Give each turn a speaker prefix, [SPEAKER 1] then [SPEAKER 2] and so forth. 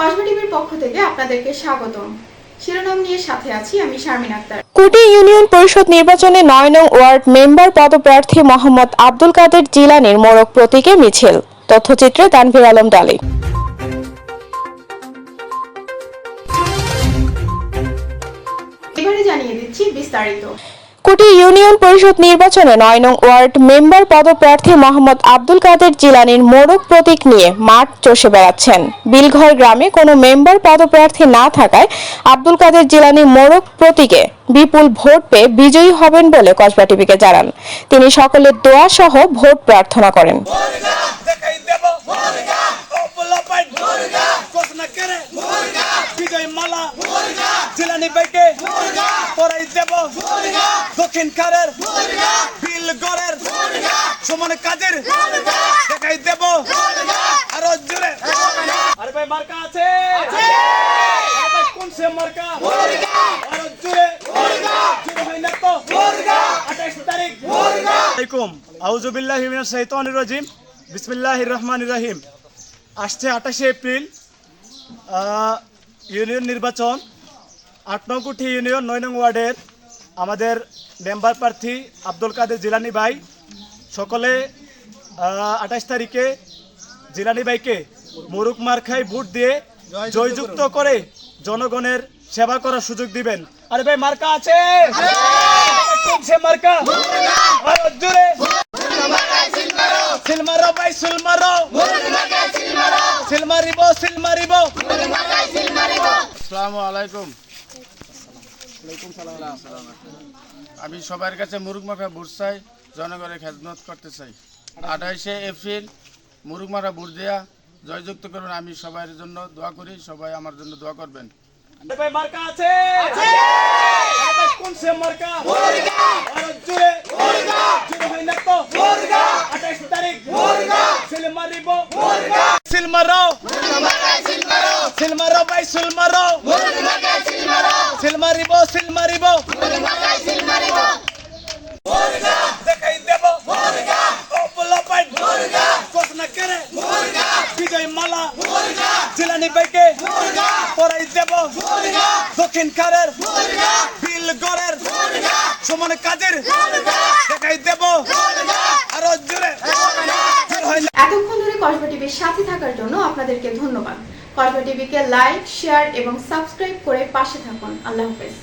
[SPEAKER 1] কসবা টিভির পক্ষ থেকে আপনাদেরকে স্বাগতম। শিরোনাম নিয়ে সাথে আছি আমি শারমিন আক্তার।
[SPEAKER 2] কুটি ইউনিয়ন পরিষদ নির্বাচনে নয় নং ওয়ার্ড মেম্বার পদপ্রার্থী মোহাম্মদ আব্দুল কাদের জিলানির মোড়ক প্রতীকে মিছিল। তথ্যচিত্রে তানভীর আলম ডালি।
[SPEAKER 1] এবারে জানিয়ে দিচ্ছি বিস্তারিত।
[SPEAKER 2] কুটি ইউনিয়ন পরিষদ নির্বাচনে নয় নং ওয়ার্ড মেম্বার পদপ্রার্থী মোহাম্মদ আব্দুল কাদের জিলানির মোড়ক প্রতীক নিয়ে মাঠ চষে বেড়াচ্ছেন। বিলঘর গ্রামে কোনো মেম্বার পদপ্রার্থী না থাকায় আব্দুল কাদের জিলানি মোড়ক প্রতীকে বিপুল ভোট পেয়ে বিজয়ী হবেন বলে কসবা টিভিকে জানান। তিনি সকলের দোয়া সহ ভোট প্রার্থনা করেন
[SPEAKER 3] দেখাই দেব মুরগা অবলম্বন মুরগা ঘোষণা করে মুরগা বিজয় মালা মুরগা জিলানি মুরগা পরাই দেব। দক্ষিণ খারের মুরগা বিল গড়ের সমান কাজের দেখাই দেব। আরও জোরে। আরে ভাই মার্কা আছে। কোন সে মার্কা? আরও জোরে। জোরে হয় না তো? মুরগা 28 তারিখ। আলাইকুম। আউযু বিল্লাহি মিনাশ রাজিম। বিসমিল্লাহির রহমানির রহিম। আসছে আঠাশে এপ্রিল ইউনিয়ন নির্বাচন। আট নং কুঠি ইউনিয়ন নয় নং ওয়ার্ডের আমাদের মেম্বার প্রার্থী আব্দুল কাদের জিলানি ভাই। সকলে আঠাশ তারিখে জিলানি ভাইকে মুরুক মার্খায় ভোট দিয়ে জয়যুক্ত করে জনগণের সেবা করার সুযোগ দিবেন। আরে ভাই, মার্কা আছে?
[SPEAKER 4] আসসালামু আলাইকুম। আমি সবার কাছে মুরুগ মাখা বুট চাই জনগণের খেদমত করতে চাই। আঠাইশে এপ্রিল মুরুগ মাখা বুট দেয়া জয়যুক্ত করবেন আমি সবার জন্য দোয়া করি সবাই আমার জন্য দোয়া করবেন।
[SPEAKER 3] মার্কা আছে? ভাই কোন সে মার্কা? মুরগা! আরও জোরে মুরগা! জোরে হয় না তো? মুরগা! 28 তারিখ? মুরগা! সিলমারিব সিলমারো সিলমারো সিলমারো ভাই সিলমারো সিলমারিব সিলমারিব মুরগা দেখাই দেব মুরগা অবলম্বন মুরগা ঘোষণা করে মুরগা বিজয় মালা। জিলানি বাইকে পরাই দেব। দক্ষিণ মুরগা বিল গড়ের সমান কাজের দেখাই দেব। আরও জোরে।
[SPEAKER 1] এতক্ষণ ধরে কসবা টিভির সাথে থাকার জন্য আপনাদেরকে ধন্যবাদ। কসবা টিভিকে লাইক শেয়ার এবং সাবস্ক্রাইব করে পাশে থাকুন। আল্লাহ হাফেজ।